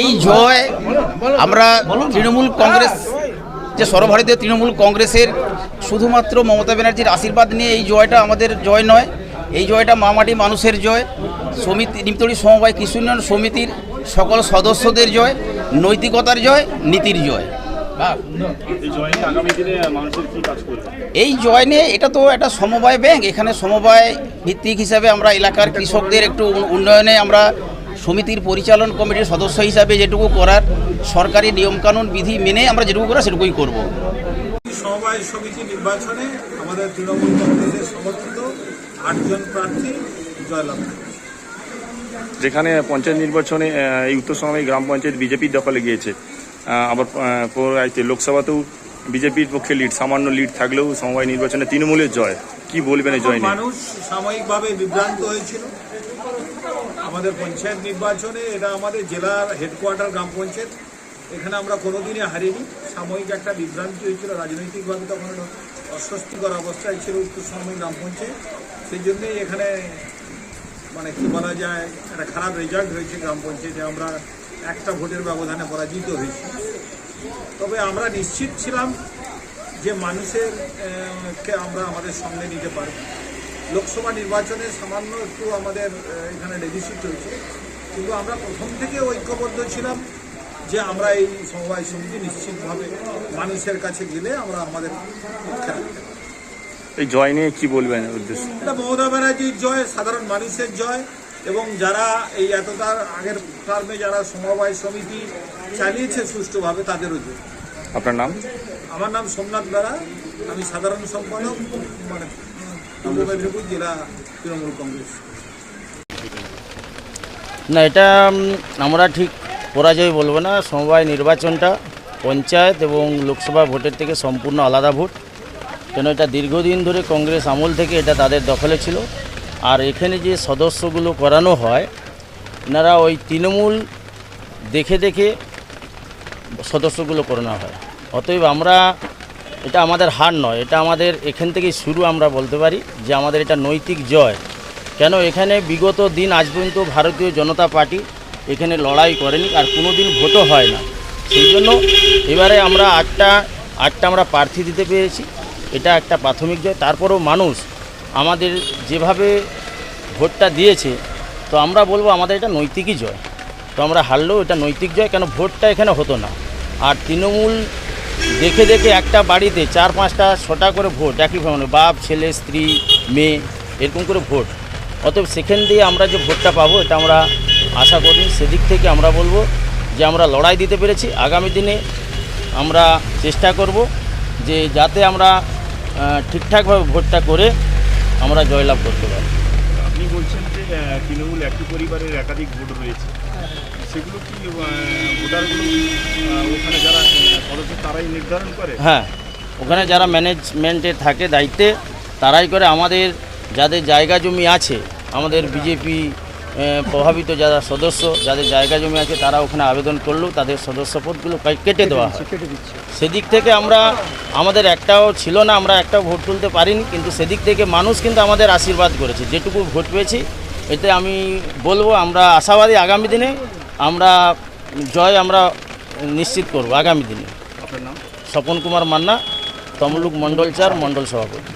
এই জয় আমরা তৃণমূল কংগ্রেস, যে সর্বভারতীয় তৃণমূল কংগ্রেসের শুধুমাত্র মমতা ব্যানার্জির আশীর্বাদ নিয়ে এই জয়টা আমাদের জয় নয়। এই জয়টা মামাটি মানুষের জয়, সমিতি নিমতড়ি সমবায় কৃষি উন্নয়ন সমিতির সকল সদস্যদের জয়, নৈতিকতার জয়, নীতির জয়। এই জয় নিয়ে এটা তো একটা সমবায় ব্যাংক। এখানে সমবায় ভিত্তিক হিসাবে আমরা এলাকার কৃষকদের একটু উন্নয়নে আমরা সমিতির পরিচালন কমিটির সদস্য হিসাবে যেটুকু করার সরকারি নিয়মকানুন বিধি মেনে আমরা যেটুকু করা সেটুকুই করব। সমবায় সমিতি নির্বাচনে আমাদের তৃণমূল কংগ্রেসের সমর্থিত আটজন প্রার্থী জয়লাভ যেখানে পঞ্চায়েত নির্বাচনে এই উত্তর সময় গ্রাম পঞ্চায়েত বিজেপির দখলে গিয়েছে। আবার লোকসভাতেও বিজেপির পক্ষে লিড সামান্য লিড থাকলেও সমবায় নির্বাচনে তৃণমূলের জয়। কি বলবেন এই জয় মানুষ সাময়িকভাবে বিভ্রান্ত হয়েছিল। আমাদের পঞ্চায়েত নির্বাচনে, এটা আমাদের জেলার হেডকোয়ার্টার গ্রাম পঞ্চায়েত। এখানে আমরা কোনোদিনই হারিনি। সাময়িক একটা বিভ্রান্তি হয়েছিল রাজনৈতিকভাবে, তখন অস্বস্তিকর অবস্থায় ছিল উত্তর সাময়িক গ্রাম পঞ্চায়েত। সেই জন্যই এখানে মানে কি বলা যায়, একটা খারাপ রেজাল্ট হয়েছে গ্রাম পঞ্চায়েতে। আমরা একটা ভোটের ব্যবধানে পরাজিত হয়েছি। তবে আমরা নিশ্চিত ছিলাম যে মানুষের কে আমরা আমাদের সঙ্গে নিতে পারব। লোকসভা নির্বাচনে সামান্য একটু আমাদের এখানে ডেফিসিট হয়েছে কিন্তু আমরা প্রথম থেকে ঐক্যবদ্ধ ছিলাম যে আমরা এই সমবায় সমিতি নিশ্চিতভাবে মানুষের কাছে গেলে আমরা আমাদের পক্ষে রাখতে এই জয় নিয়ে কি বলবেন উদ্দেশ্য? এটা মমতা ব্যানার্জির জয় সাধারণ মানুষের জয় এবং যারা এই এতটার আগের টার্মে যারা সমবায় সমিতি চালিয়েছে সুষ্ঠুভাবে তাদেরও জয়। আপনার নাম? আমার নাম সোমনাথ বেড়া আমি সাধারণ সম্পাদক। মানে না, এটা আমরা ঠিক পরাজয় বলব না। সমবায় নির্বাচনটা পঞ্চায়েত এবং লোকসভা ভোটের থেকে সম্পূর্ণ আলাদা ভোট। কেন, এটা দীর্ঘদিন ধরে কংগ্রেস আমল থেকে এটা তাদের দখলে ছিল। আর এখানে যে সদস্যগুলো করানো হয়, এনারা ওই তৃণমূল দেখে দেখে সদস্যগুলো করানো হয়। অতএব আমরা এটা আমাদের হার নয়, এটা আমাদের এখান থেকেই শুরু আমরা বলতে পারি যে আমাদের এটা নৈতিক জয়। কেন এখানে বিগত দিন আজ পর্যন্ত ভারতীয় জনতা পার্টি এখানে লড়াই করেনি আর কোনো দিন ভোটও হয় না। সেই জন্য এবারে আমরা আটটা আটটা আমরা প্রার্থী দিতে পেরেছি, এটা একটা প্রাথমিক জয়। তারপরেও মানুষ আমাদের যেভাবে ভোটটা দিয়েছে, তো আমরা বলব আমাদের এটা নৈতিকই জয়। তো আমরা হারলেও এটা নৈতিক জয়, কেন ভোটটা এখানে হতো না। আর তৃণমূল দেখে দেখে একটা বাড়িতে চার পাঁচটা, ছটা করে ভোট, একই মানে বাপ, ছেলে, স্ত্রী, মেয়ে, এরকম করে ভোট। অতএব সেখান দিয়ে আমরা যে ভোটটা পাবো, এটা আমরা আশা করি, সেদিক থেকে আমরা বলব যে আমরা লড়াই দিতে পেরেছি। আগামী দিনে আমরা চেষ্টা করব যে যাতে আমরা ঠিকঠাকভাবে ভোটটা করে আমরা জয়লাভ করতে পারি। আপনি বলছেন যে তৃণমূল একটি পরিবারের একাধিক ভোট রয়েছে। সেগুলো কি ভোটারগুলো ওখানে যারা সদস্য তারাই নির্ধারণ করে? হ্যাঁ ওখানে যারা ম্যানেজমেন্টে থাকে দায়িত্বে তারাই করে আমাদের যাদের জায়গা জমি আছে আমাদের বিজেপি প্রভাবিত যারা সদস্য যাদের জায়গা জমি আছে তারা ওখানে আবেদন করলেও তাদের সদস্যপদগুলো কেটে দেওয়া হয়। সেদিক থেকে আমরা আমাদের একটাও ছিল না আমরা একটাও ভোট তুলতে পারিনি কিন্তু সেদিক থেকে মানুষ কিন্তু আমাদের আশীর্বাদ করেছে। যেটুকু ভোট পেয়েছি এতে আমি বলব আমরা আশাবাদী আগামী দিনে আমরা জয় আমরা নিশ্চিত করব আগামী দিনে। আপনার নাম? স্বপন কুমার মান্না তমলুক মণ্ডল চার মণ্ডল সভাপতি।